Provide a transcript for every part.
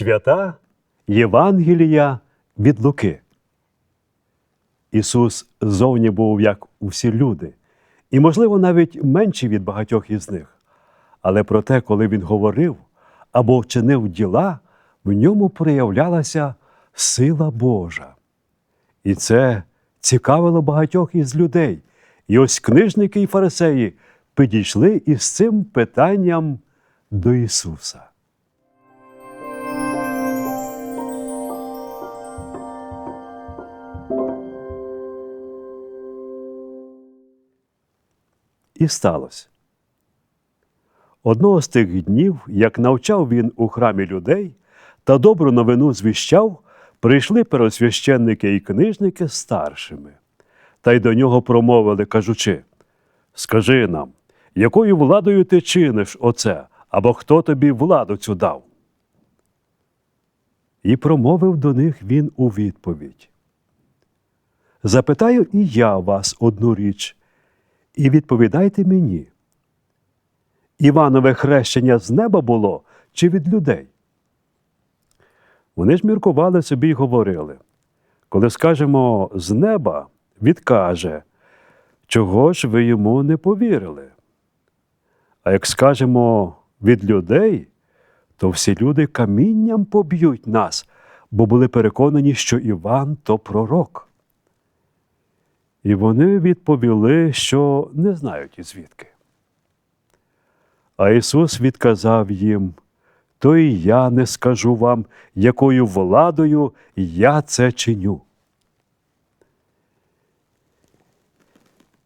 Свята Євангелія від Луки. Ісус зовні був як усі люди, і, можливо, навіть менший від багатьох із них. Але проте, коли Він говорив або вчинив діла, в ньому проявлялася сила Божа. І це цікавило багатьох із людей. І ось книжники і фарисеї підійшли із цим питанням до Ісуса. І сталося. Одного з тих днів, як навчав він у храмі людей та добру новину звіщав, прийшли первосвященники і книжники старшими, та й до нього промовили, кажучи: Скажи нам, якою владою ти чиниш оце, або хто тобі владу цю дав? І промовив до них він у відповідь. Запитаю і я вас одну річ, і відповідайте мені. Іванове хрещення з неба було чи від людей? Вони ж міркували собі й говорили. Коли скажемо з неба, відкаже, чого ж ви йому не повірили? А як скажемо від людей, то всі люди камінням поб'ють нас, бо були переконані, що Іван то пророк. І вони відповіли, що не знають і звідки. А Ісус відказав їм, то і я не скажу вам, якою владою я це чиню.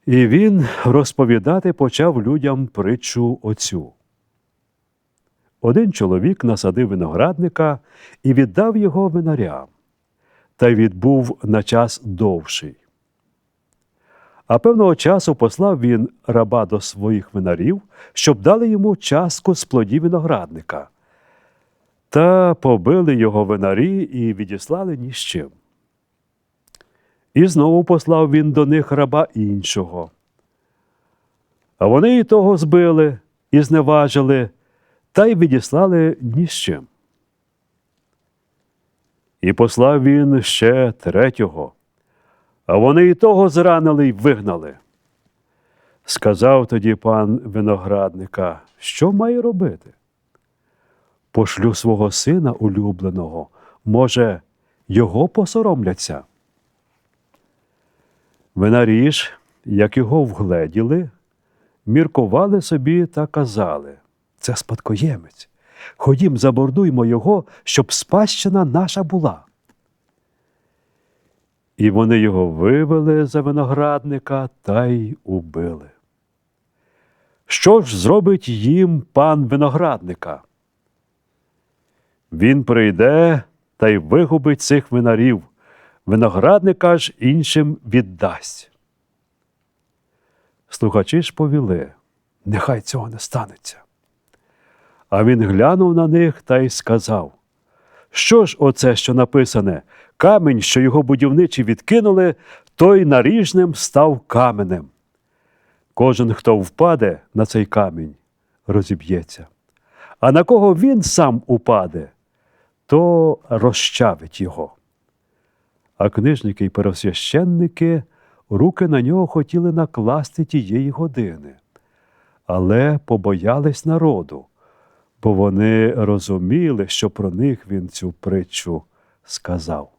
І він розповідати почав людям притчу оцю. Один чоловік насадив виноградника і віддав його винарям, та й відбув на час довший. А певного часу послав він раба до своїх винарів, щоб дали йому частку з плодів виноградника. Та побили його винарі і відіслали ні з чим. І знову послав він до них раба іншого. А вони і того збили, і зневажили, та й відіслали ні з чим. І послав він ще третього. А вони і того зранили й вигнали. Сказав тоді пан виноградника, що має робити? Пошлю свого сина улюбленого, може, його посоромляться. Винарі ж, як його вгледіли, міркували собі та казали це спадкоємець. Ходім, забордуймо його, щоб спадщина наша була. І вони його вивели за виноградника та й убили. Що ж зробить їм пан виноградника? Він прийде та й вигубить цих винарів, виноградника ж іншим віддасть. Слухачі ж повіли, нехай цього не станеться. А він глянув на них та й сказав: Що ж оце, що написане? Камінь, що його будівничі відкинули, той наріжним став каменем. Кожен, хто впаде на цей камінь, розіб'ється. А на кого він сам упаде, то розчавить його. А книжники й первосвященники руки на нього хотіли накласти тієї години, але побоялись народу, бо вони розуміли, що про них він цю притчу сказав.